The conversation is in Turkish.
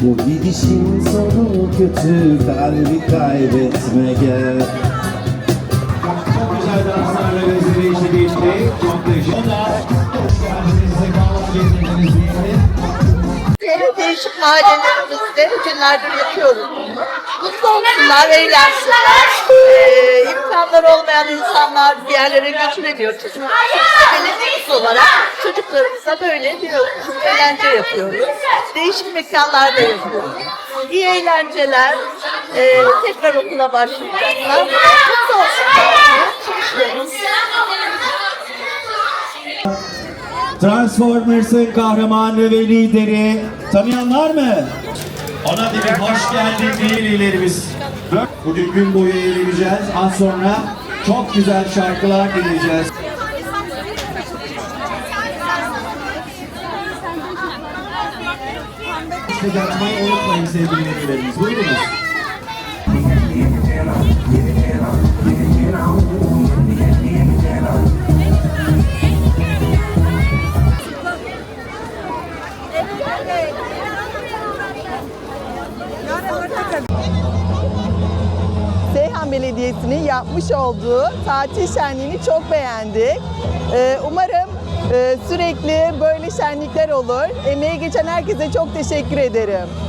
Bu gidişin sonu kötü kalbi kaybetme gel Çok güzel danslarla gözleri içi geçti. Çok teşekkür değişik mahallelerimizde günlerdir yapıyoruz. Mutlu olsunlar, eğlensinler. Ee, imkanları olmayan insanlar bir yerlere götüremiyor çocuklar. Belediyemiz olarak çocuklarımıza böyle bir eğlence yapıyoruz. Değişik mekanlarda yapıyoruz. İyi eğlenceler. Ee, tekrar okula başlayacaklar. Mutlu olsunlar. Çalışıyoruz. Transformers'ın kahramanı ve lideri tanıyan var mı? Ona demek hoş geldin velilerimiz. Bugün gün boyu eğleneceğiz. Az sonra çok güzel şarkılar dinleyeceğiz. Yapmayı unutmayın sevgili velilerimiz. Buyurunuz. Seyhan Belediyesi'nin yapmış olduğu tatil şenliğini çok beğendik. Ee, umarım e, sürekli böyle şenlikler olur. Emeği geçen herkese çok teşekkür ederim.